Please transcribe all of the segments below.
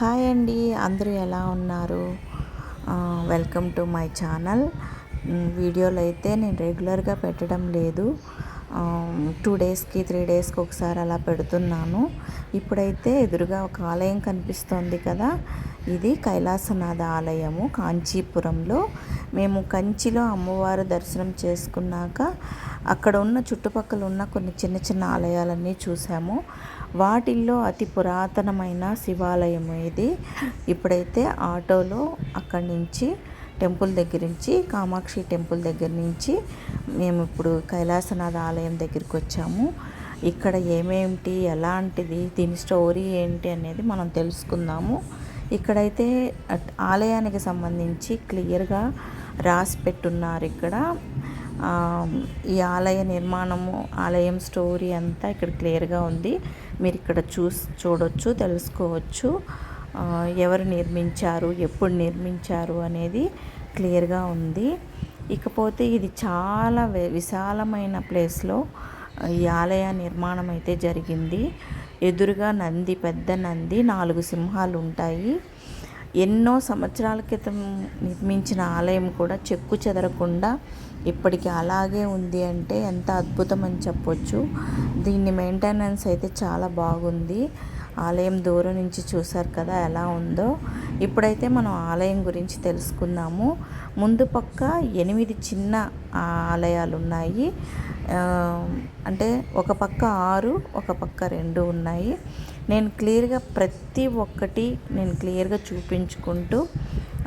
Hi అండి అందరూ ఎలా ఉన్నారు? Welcome to my channel. వీడియోలు అయితే నేను రెగ్యులర్గా పెట్టడం లేదు. టూ డేస్కి త్రీ డేస్కి ఒకసారి అలా పెడుతున్నాను. ఇప్పుడైతే ఎదురుగా ఒక ఆలయం కనిపిస్తోంది కదా? ఇది కైలాసనాథ ఆలయము కాంచీపురంలో. మేము కంచిలో అమ్మవారు దర్శనం చేసుకున్నాక అక్కడ ఉన్న చుట్టుపక్కల ఉన్న కొన్ని చిన్న చిన్న ఆలయాలన్నీ చూసాము. వాటిల్లో అతి పురాతనమైన శివాలయం ఇది ఇప్పుడైతే ఆటోలో అక్కడి నుంచి టెంపుల్ దగ్గర నుంచి కామాక్షి టెంపుల్ దగ్గర నుంచి మేము ఇప్పుడు కైలాసనాథ ఆలయం దగ్గరికి వచ్చాము. ఇక్కడ ఏమేమిటి? ఎలాంటిది? దీని స్టోరీ ఏంటి అనేది మనం తెలుసుకుందాము. ఇక్కడైతే ఆలయానికి సంబంధించి క్లియర్గా రాసి పెట్టున్నారు ఇక్కడ. ఈ ఆలయ నిర్మాణము ఆలయం స్టోరీ అంతా ఇక్కడ క్లియర్గా ఉంది. మీరు ఇక్కడ చూసి చూడొచ్చు తెలుసుకోవచ్చు. ఎవరు నిర్మించారు ఎప్పుడు నిర్మించారు అనేది క్లియర్గా ఉంది. ఇకపోతే ఇది చాలా విశాలమైన ప్లేస్లో ఈ ఆలయ నిర్మాణం అయితే జరిగింది. ఎదురుగా నంది పెద్ద నంది నాలుగు సింహాలు ఉంటాయి ఎన్నో సంవత్సరాల క్రితం నిర్మించిన ఆలయం కూడా చెక్కు చెదరకుండా ఇప్పటికి అలాగే ఉంది అంటే ఎంత అద్భుతం అని చెప్పొచ్చు. దీన్ని మెయింటెనెన్స్ అయితే చాలా బాగుంది. ఆలయం దూరం నుంచి చూసారు కదా ఎలా ఉందో. ఇప్పుడైతే మనం ఆలయం గురించి తెలుసుకుందాము. ముందు పక్క ఎనిమిది చిన్న ఆలయాలు ఉన్నాయి. అంటే ఒక పక్క ఆరు ఒక పక్క రెండు ఉన్నాయి. నేను క్లియర్గా ప్రతి ఒక్కటి నేను క్లియర్గా చూపించుకుంటూ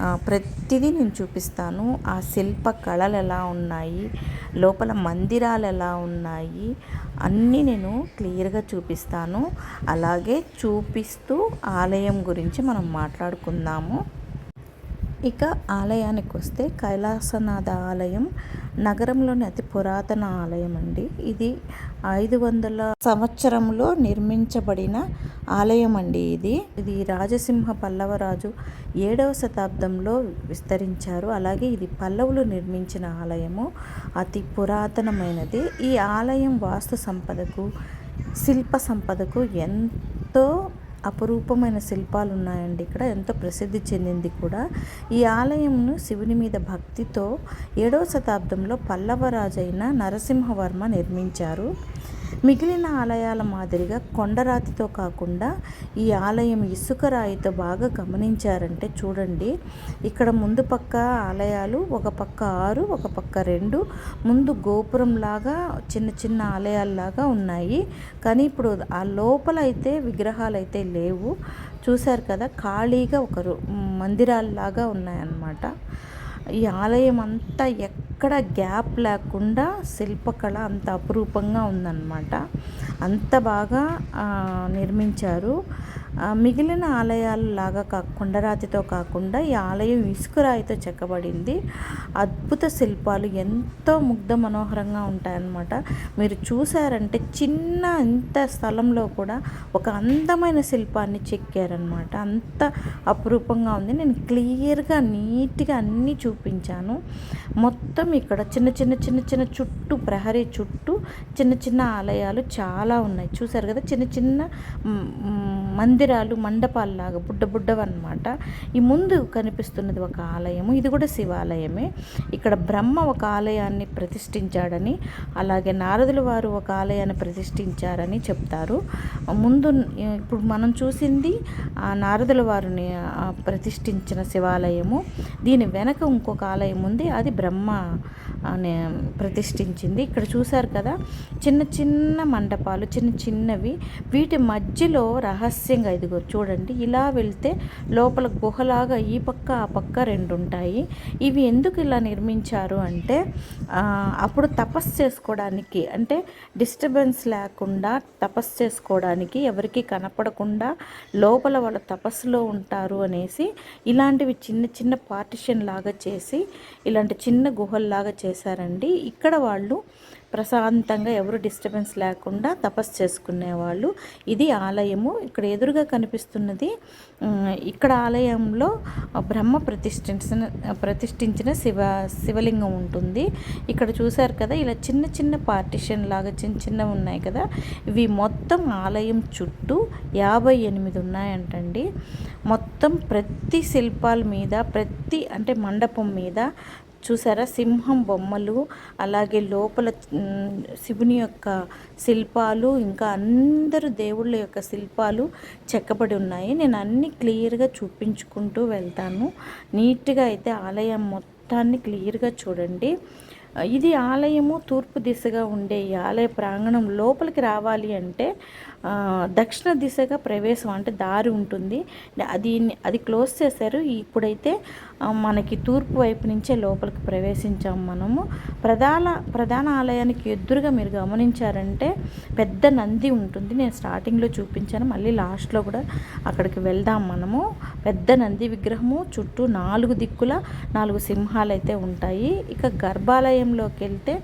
ప్రతిదీ నేను చూపిస్తాను. ఆ శిల్ప కళలు ఎలా ఉన్నాయి లోపల మందిరాలు ఎలా ఉన్నాయి అన్నీ నేను క్లియర్గా చూపిస్తాను. అలాగే చూపిస్తూ ఆలయం గురించి మనం మాట్లాడుకుందాము. ఇక ఆలయానికి వస్తే కైలాసనాథ ఆలయం నగరంలోని అతి పురాతన ఆలయం అండి ఇది ఐదు వందల సంవత్సరంలో నిర్మించబడిన ఆలయం అండి ఇది. ఇది రాజసింహ పల్లవరాజు ఏడవ శతాబ్దంలో విస్తరించారు. అలాగే ఇది పల్లవులు నిర్మించిన ఆలయము. అతి పురాతనమైనది. ఈ ఆలయం వాస్తు సంపదకు శిల్ప సంపదకు ఎంతో అపురూపమైన శిల్పాలు ఉన్నాయండి ఇక్కడ ఎంతో ప్రసిద్ధి చెందింది కూడా. ఈ ఆలయంను శివుని మీద భక్తితో ఏడవ శతాబ్దంలో పల్లవరాజైన నరసింహవర్మ నిర్మించారు. మిగిలిన ఆలయాల మాదిరిగా కొండరాతితో కాకుండా ఈ ఆలయం ఇసుక రాయితో బాగా గమనించారంటే చూడండి. ఇక్కడ ముందు పక్క ఆలయాలు ఒక పక్క ఆరు ఒక పక్క రెండు ముందు గోపురంలాగా చిన్న చిన్న ఆలయాల్లాగా ఉన్నాయి. కానీ ఇప్పుడు ఆ లోపల అయితే విగ్రహాలు అయితే లేవు. చూశారు కదా ఖాళీగా ఒకరు మందిరాల్లాగా ఉన్నాయన్నమాట. ఈ ఆలయం అంతా ఎక్కడ గ్యాప్ లేకుండా శిల్పకళ అంత అపురూపంగా ఉందన్నమాట. అంత బాగా నిర్మించారు. మిగిలిన ఆలయాలు లాగా కా కొండరాతితో కాకుండా ఈ ఆలయం ఇసుకరాయితో చెక్కబడింది. అద్భుత శిల్పాలు ఎంతో ముగ్ధ మనోహరంగా ఉంటాయన్నమాట. మీరు చూసారంటే చిన్న ఇంత స్థలంలో కూడా ఒక అందమైన శిల్పాన్ని చెక్కారనమాట అంత అపురూపంగా ఉంది. నేను క్లియర్గా నీట్గా అన్నీ చూపించాను. మొత్తం ఇక్కడ చిన్న చిన్న చిన్న చిన్న చుట్టూ ప్రహరీ చుట్టూ చిన్న చిన్న ఆలయాలు చాలా ఉన్నాయి. చూసారు కదా? చిన్న చిన్న మందిరాలు మండపాల్లాగా బుడ్డ బుడ్డవన్నమాట. ఈ ముందు కనిపిస్తున్నది ఒక ఆలయము. ఇది కూడా శివాలయమే. ఇక్కడ బ్రహ్మ ఒక ఆలయాన్ని ప్రతిష్ఠించాడని అలాగే నారదుల వారు ఒక ఆలయాన్ని ప్రతిష్ఠించారని చెప్తారు. ముందు ఇప్పుడు మనం చూసింది ఆ నారదుల వారిని ప్రతిష్ఠించిన శివాలయము. దీని వెనక ఇంకొక ఆలయం ఉంది. అది బ్రహ్మ అనే ప్రతిష్ఠించింది. ఇక్కడ చూశారు కదా చిన్న చిన్న మండపాలు చిన్న చిన్నవి. వీటి మధ్యలో రహస్యంగా ఇదిగో చూడండి ఇలా వెళ్తే లోపల గుహలాగా ఈ పక్క ఆ పక్క రెండు ఉంటాయి ఇవి ఎందుకు ఇలా నిర్మించారు అంటే అప్పుడు తపస్సు చేసుకోవడానికి అంటే డిస్టర్బెన్స్ లేకుండా తపస్సు చేసుకోవడానికి ఎవరికి కనపడకుండా లోపల వాళ్ళ తపస్సులో ఉంటారు అనేసి ఇలాంటివి చిన్న చిన్న పార్టిషన్ లాగా చేసి ఇలాంటి చిన్న గుహల్లాగా చేశారండి. ఇక్కడ వాళ్ళు ప్రశాంతంగా ఎవరు డిస్టర్బెన్స్ లేకుండా తపస్సు చేసుకునేవాళ్ళు. ఇది ఆలయము. ఇక్కడ ఎదురుగా కనిపిస్తున్నది ఇక్కడ ఆలయంలో బ్రహ్మ ప్రతిష్ఠించిన ప్రతిష్ఠించిన శివ శివలింగం ఉంటుంది. ఇక్కడ చూశారు కదా ఇలా చిన్న చిన్న పార్టిషన్ లాగా చిన్న చిన్నవి ఉన్నాయి కదా. ఇవి మొత్తం ఆలయం చుట్టూ యాభై ఎనిమిది ఉన్నాయంటండి. మొత్తం ప్రతి శిల్పాల మీద ప్రతి అంటే మండపం మీద చూసారా? సింహం బొమ్మలు అలాగే లోపల శివుని యొక్క శిల్పాలు ఇంకా అందరు దేవుళ్ళ యొక్క శిల్పాలు చెక్కబడి ఉన్నాయి. నేను అన్ని క్లియర్గా చూపించుకుంటూ వెళ్తాను. నీట్గా అయితే ఆలయం మొత్తాన్ని క్లియర్గా చూడండి. ఇది ఆలయము తూర్పు దిశగా ఉండే ఈ ఆలయ ప్రాంగణం లోపలికి రావాలి అంటే దక్షిణ దిశగా ప్రవేశం అంటే దారి ఉంటుంది. అది అది క్లోజ్ చేశారు. ఇప్పుడైతే మనకి తూర్పు వైపు నుంచే లోపలికి ప్రవేశించాం మనము. ప్రధాన ప్రధాన ఆలయానికి ఎదురుగా మీరు గమనించారంటే పెద్ద నంది ఉంటుంది. నేను స్టార్టింగ్లో చూపించాను. మళ్ళీ లాస్ట్లో కూడా అక్కడికి వెళ్దాం మనము. పెద్ద నంది విగ్రహము చుట్టూ నాలుగు దిక్కుల నాలుగు సింహాలు అయితే ఉంటాయి. ఇక గర్భాలయంలోకి వెళ్తే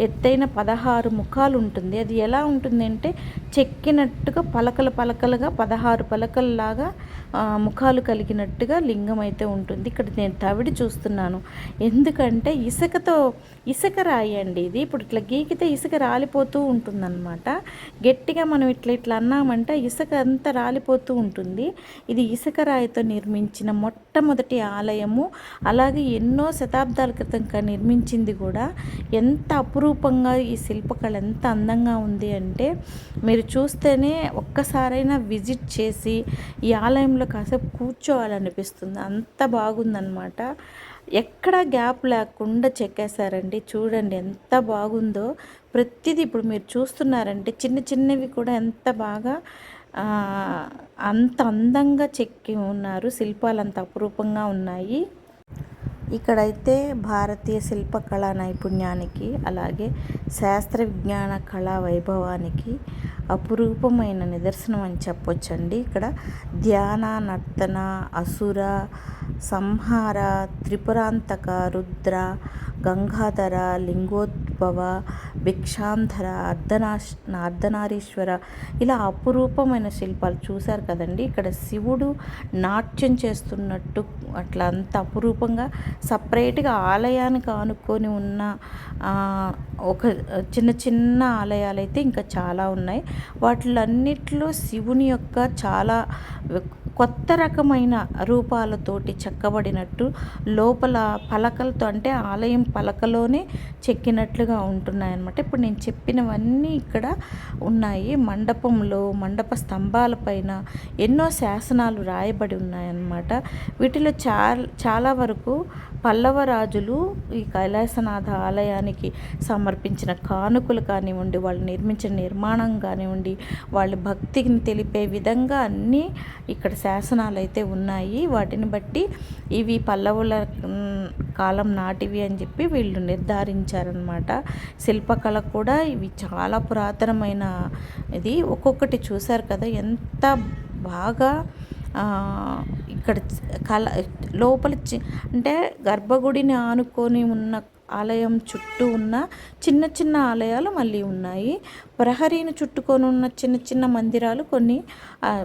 ఎత్తైన పదహారు ముఖాలు ఉంటుంది. అది ఎలా ఉంటుంది అంటే చెక్కినట్టుగా పలకలు పలకలుగా పదహారు పలకల్లాగా ముఖాలు కలిగినట్టుగా లింగం అయితే ఉంటుంది. ఇక్కడ నేను తవిడి చూస్తున్నాను. ఎందుకంటే ఇసుకతో ఇసుక రాయి అండి ఇది ఇప్పుడు ఇట్లా గీకితే ఇసుక రాలిపోతూ ఉంటుందన్నమాట. గట్టిగా మనం ఇట్లా ఇట్లా అన్నామంటే ఇసుక అంతా రాలిపోతూ ఉంటుంది. ఇది ఇసుక రాయితో నిర్మించిన మొట్టమొదటి ఆలయము. అలాగే ఎన్నో శతాబ్దాల క్రితం నిర్మించింది కూడా ఎంత అపురూపంగా ఈ శిల్పకళ ఎంత అందంగా ఉంది అంటే మీరు చూస్తేనే ఒక్కసారైనా విజిట్ చేసి ఈ ఆలయంలో కాసేపు కూర్చోవాలనిపిస్తుంది. అంత బాగుందన్నమాట. ఎక్కడ గ్యాప్ లేకుండా చెక్కేశారండి. చూడండి ఎంత బాగుందో. ప్రతిదీ ఇప్పుడు మీరు చూస్తున్నారంటే చిన్న చిన్నవి కూడా ఎంత బాగా అంత అందంగా చెక్కి ఉన్నారు. శిల్పాలు అంత అపురూపంగా ఉన్నాయి. ఇక్కడైతే భారతీయ శిల్పకళా నైపుణ్యానికి అలాగే శాస్త్ర విజ్ఞాన కళా వైభవానికి అపురూపమైన నిదర్శనం అని చెప్పొచ్చండి. ఇక్కడ ధ్యాన నర్తన అసుర సంహార త్రిపురాంతక రుద్ర గంగాధర భవ భిక్షాంధర అర్ధనాశ్ అర్ధనారీశ్వర ఇలా అపురూపమైన శిల్పాలు చూశారు కదండి. ఇక్కడ శివుడు నాట్యం చేస్తున్నట్టు అట్లా అంత అపురూపంగా సపరేట్గా ఆలయానికి ఆనుకొని ఉన్న ఒక చిన్న చిన్న ఆలయాలు అయితే ఇంకా చాలా ఉన్నాయి. వాటిలన్నిట్లో శివుని యొక్క చాలా కొత్త రకమైన రూపాలతోటి చెక్కబడినట్టు లోపల పలకలతో అంటే ఆలయం పలకలోనే చెక్కినట్లుగా ఉంటున్నాయి ఇప్పుడు నేను చెప్పినవన్నీ ఇక్కడ ఉన్నాయి. మండపంలో మండప స్తంభాలపైన ఎన్నో శాసనాలు రాయబడి ఉన్నాయన్నమాట. వీటిలో చాలా చాలా వరకు పల్లవ రాజులు ఈ కైలాసనాథ ఆలయానికి సమర్పించిన కానుకలు కానివ్వండి వాళ్ళు నిర్మించిన నిర్మాణం కానివ్వండి వాళ్ళ భక్తిని తెలిపే విధంగా అన్నీ ఇక్కడ శాసనాలు అయితే ఉన్నాయి. వాటిని బట్టి ఇవి పల్లవుల కాలం నాటివి అని చెప్పి వీళ్ళు నిర్ధారించారనమాట శిల్పకళ కూడా ఇవి చాలా పురాతనమైన ఇది. ఒక్కొక్కటి చూశారు కదా ఎంత బాగా ఇక్కడ కల లోపల చి అంటే గర్భగుడిని ఆనుకొని ఉన్న ఆలయం చుట్టూ ఉన్న చిన్న చిన్న ఆలయాలు మళ్ళీ ఉన్నాయి. ప్రహరీని చుట్టుకొని ఉన్న చిన్న చిన్న మందిరాలు కొన్ని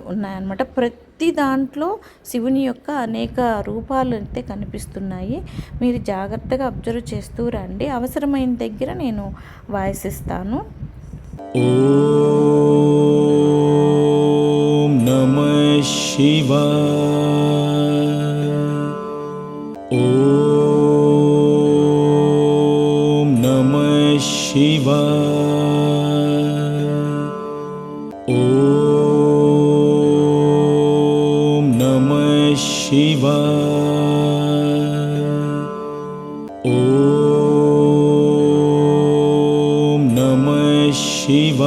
ఉన్నాయన్నమాట. ప్రతి దాంట్లో శివుని యొక్క అనేక రూపాలు అయితే కనిపిస్తున్నాయి. మీరు జాగ్రత్తగా అబ్జర్వ్ చేస్తూ రండి. అవసరమైన దగ్గర నేను వాయిస్ ఇస్తాను నమ శివా శివ.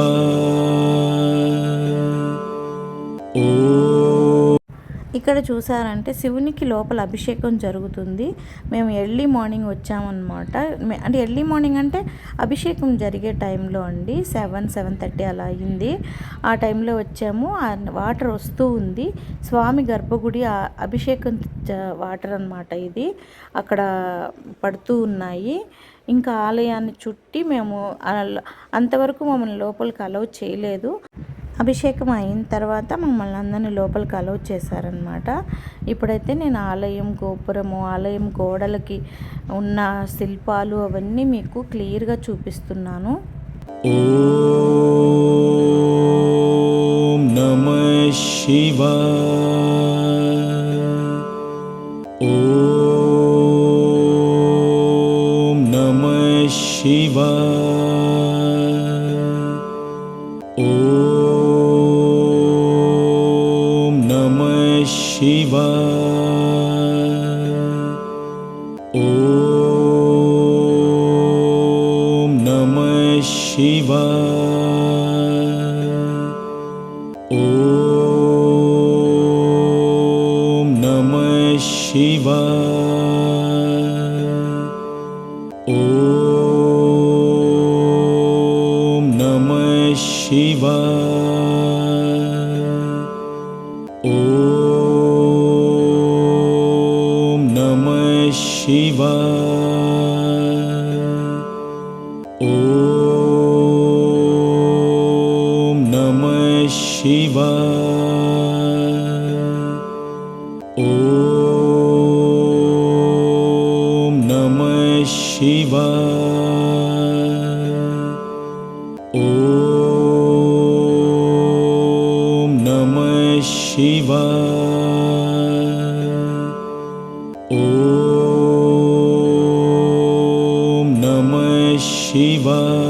ఇక్కడ చూసారంటే శివునికి లోపల అభిషేకం జరుగుతుంది. మేము ఎర్లీ మార్నింగ్ వచ్చామన్నమాట. అంటే ఎర్లీ మార్నింగ్ అంటే అభిషేకం జరిగే టైంలో అండి. సెవెన్ సెవెన్ థర్టీ అలా అయింది. ఆ టైంలో వచ్చాము. వాటర్ వస్తూ ఉంది. స్వామి గర్భగుడి అభిషేకం వాటర్ అనమాట ఇది. అక్కడ పడుతూ ఉన్నాయి. ఇంకా ఆలయాన్ని చుట్టి మేము అంతవరకు మమ్మల్ని లోపలికి అలౌ చేయలేదు. అభిషేకం అయిన తర్వాత మమ్మల్ని అందరినీ లోపలికి అలౌ చేశారనమాట ఇప్పుడైతే నేను ఆలయం గోపురము ఆలయం గోడలకి ఉన్న శిల్పాలు అవన్నీ మీకు క్లియర్గా చూపిస్తున్నాను. నమ శివా ॐ नमः शिवाय Shiva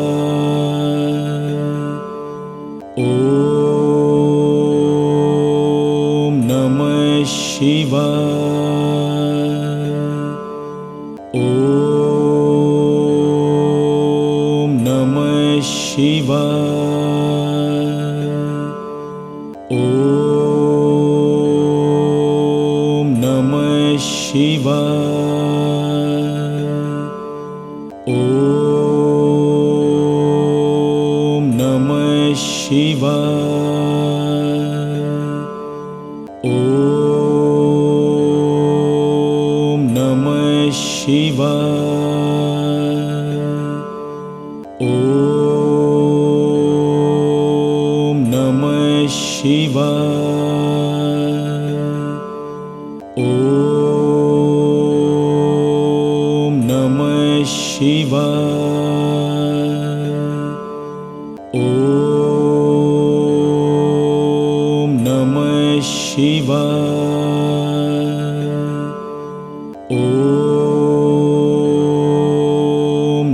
शिवा ओं नम शिवा। ओं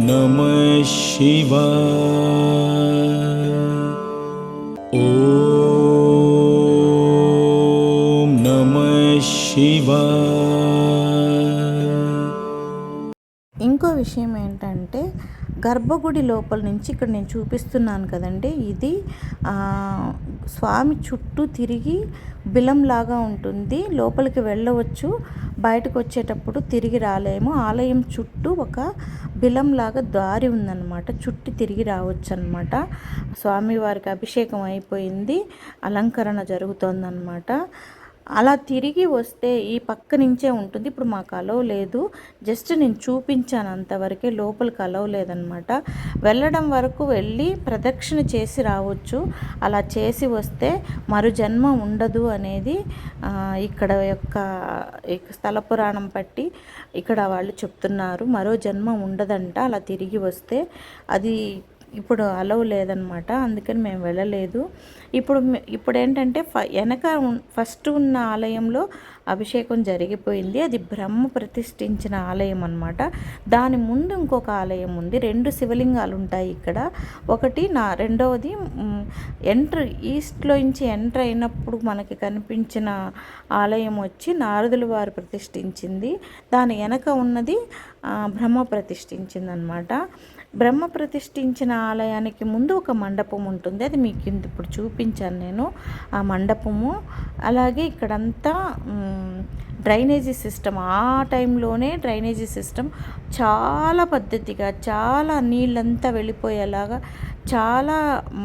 नम शिवा। విషయం ఏంటంటే గర్భగుడి లోపల నుంచి ఇక్కడ నేను చూపిస్తున్నాను కదండి ఇది స్వామి చుట్టూ తిరిగి బిలంలాగా ఉంటుంది. లోపలికి వెళ్ళవచ్చు. బయటకు వచ్చేటప్పుడు తిరిగి రాలేము. ఆలయం చుట్టూ ఒక బిలంలాగా దారి ఉందన్నమాట. చుట్టి తిరిగి రావచ్చు అనమాట స్వామివారికి అభిషేకం అయిపోయింది. అలంకరణ జరుగుతోందన్నమాట. అలా తిరిగి వస్తే ఈ పక్క నుంచే ఉంటుంది. ఇప్పుడు మాకు అలవ్ లేదు. జస్ట్ నేను చూపించాను అంతవరకే లోపలికి అలవ్ లేదనమాట. వెళ్ళడం వరకు వెళ్ళి ప్రదక్షిణ చేసి రావచ్చు. అలా చేసి వస్తే మరు జన్మ ఉండదు అనేది ఇక్కడ యొక్క స్థల పురాణం పట్టి ఇక్కడ వాళ్ళు చెప్తున్నారు. మరో జన్మ ఉండదంట. అలా తిరిగి వస్తే అది ఇప్పుడు అలవ్ లేదనమాట అందుకని మేము వెళ్ళలేదు. ఇప్పుడు ఇప్పుడు ఏంటంటే ఫ వెనక ఫస్ట్ ఉన్న ఆలయంలో అభిషేకం జరిగిపోయింది. అది బ్రహ్మ ప్రతిష్ఠించిన ఆలయం అనమాట దాని ముందు ఇంకొక ఆలయం ఉంది. రెండు శివలింగాలు ఉంటాయి ఇక్కడ. ఒకటి నా రెండవది ఎంటర్ ఈస్ట్లో నుంచి ఎంటర్ అయినప్పుడు మనకి కనిపించిన ఆలయం వచ్చి నారదుల వారు ప్రతిష్ఠించింది. దాని వెనక ఉన్నది బ్రహ్మ ప్రతిష్ఠించింది అనమాట బ్రహ్మ ప్రతిష్ఠించిన ఆలయానికి ముందు ఒక మండపం ఉంటుంది. అది మీకు ఇంత ఇప్పుడు చూపించాను నేను. ఆ మండపము అలాగే ఇక్కడంతా డ్రైనేజీ సిస్టమ్. ఆ టైంలోనే డ్రైనేజీ సిస్టమ్ చాలా పద్ధతిగా చాలా నీళ్ళంతా వెళ్ళిపోయేలాగా చాలా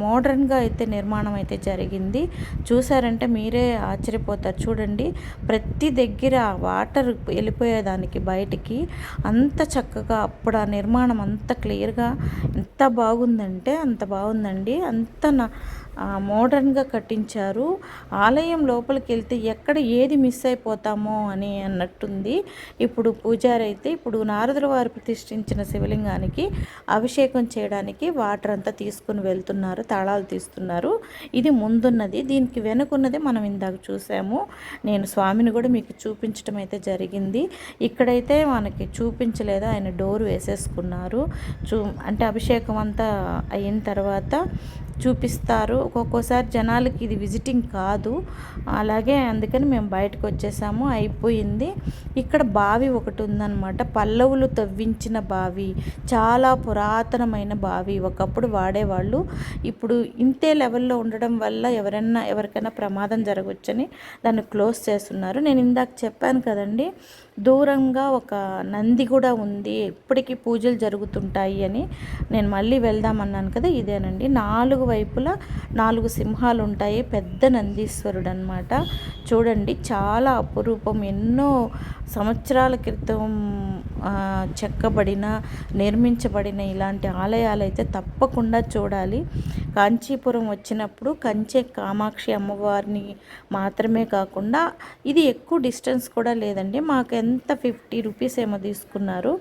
మోడర్న్గా అయితే నిర్మాణం అయితే జరిగింది. చూసారంటే మీరే ఆశ్చర్యపోతారు. చూడండి ప్రతి దగ్గర వాటర్ వెళ్ళిపోయేదానికి బయటికి అంత చక్కగా అప్పుడు ఆ నిర్మాణం అంత క్లియర్గా ఎంత బాగుందంటే అంత బాగుందండి. అంత నా మోడర్న్గా కట్టించారు. ఆలయం లోపలికి వెళ్తే ఎక్కడ ఏది మిస్ అయిపోతామో అని అన్నట్టుంది. ఇప్పుడు పూజారి అయితే ఇప్పుడు నారదుల వారు ప్రతిష్ఠించిన శివలింగానికి అభిషేకం చేయడానికి వాటర్ అంతా తీసుకు తీసుకుని వెళ్తున్నారు తాళాలు తీస్తున్నారు. ఇది ముందున్నది. దీనికి వెనుకున్నది మనం ఇందాక చూసాము. నేను స్వామిని కూడా మీకు చూపించడం అయితే జరిగింది. ఇక్కడైతే మనకి చూపించలేదు. ఆయన డోర్ వేసేసుకున్నారు. చూ అంటే అభిషేకం అంతా అయిన తర్వాత చూపిస్తారు. ఒక్కొక్కసారి జనాలకి ఇది విజిటింగ్ కాదు. అలాగే అందుకని మేము బయటకు వచ్చేసాము. అయిపోయింది. ఇక్కడ బావి ఒకటి ఉందన్నమాట. పల్లవులు తవ్వించిన బావి. చాలా పురాతనమైన బావి. ఒకప్పుడు వాడేవాళ్ళు. ఇప్పుడు ఇంతే లెవెల్లో ఉండడం వల్ల ఎవరైనా ఎవరికైనా ప్రమాదం జరగవచ్చని దాన్ని క్లోజ్ చేస్తున్నారు. నేను ఇందాక చెప్పాను కదండి దూరంగా ఒక నంది కూడా ఉంది. ఎప్పటికీ పూజలు జరుగుతుంటాయి అని నేను మళ్ళీ వెళ్దామన్నాను కదా ఇదేనండి. నాలుగు వైపులా నాలుగు సింహాలు ఉంటాయి పెద్ద నందీశ్వరుడు అనమాట చూడండి చాలా అపురూపం. ఎన్నో సంవత్సరాల క్రితం చెక్కబడిన నిర్మించబడిన ఇలాంటి ఆలయాలు అయితే తప్పకుండా చూడాలి. కాంచీపురం వచ్చినప్పుడు కంచె కామాక్షి అమ్మవారిని మాత్రమే కాకుండా ఇది ఎక్కువ డిస్టెన్స్ కూడా లేదండి. మాకు ఎంత ఫిఫ్టీ రూపీస్ ఏమో తీసుకున్నారు.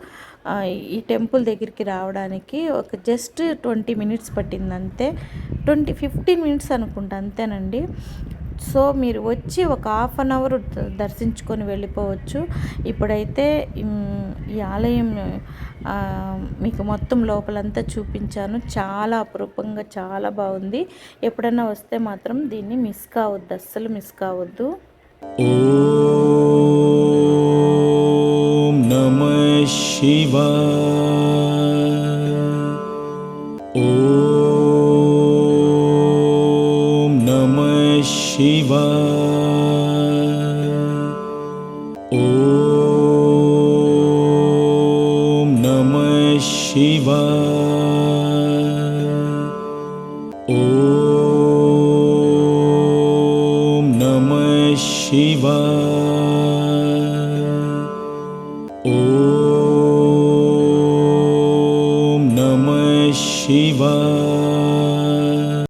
ఈ టెంపుల్ దగ్గరికి రావడానికి ఒక జస్ట్ ట్వంటీ మినిట్స్ పట్టింది అంతే. ట్వంటీ ఫిఫ్టీన్ మినిట్స్ అనుకుంటా అంతేనండి. సో మీరు వచ్చి ఒక హాఫ్ అన్ అవర్ దర్శించుకొని వెళ్ళిపోవచ్చు. ఇప్పుడైతే ఈ ఆలయం మీకు మొత్తం లోపలంతా చూపించాను. చాలా అపురూపంగా చాలా బాగుంది. ఎప్పుడన్నా వస్తే మాత్రం దీన్ని మిస్ కావద్దు అస్సలు మిస్ కావద్దు. ॐ नमः शिवाय। ॐ नमः शिवाय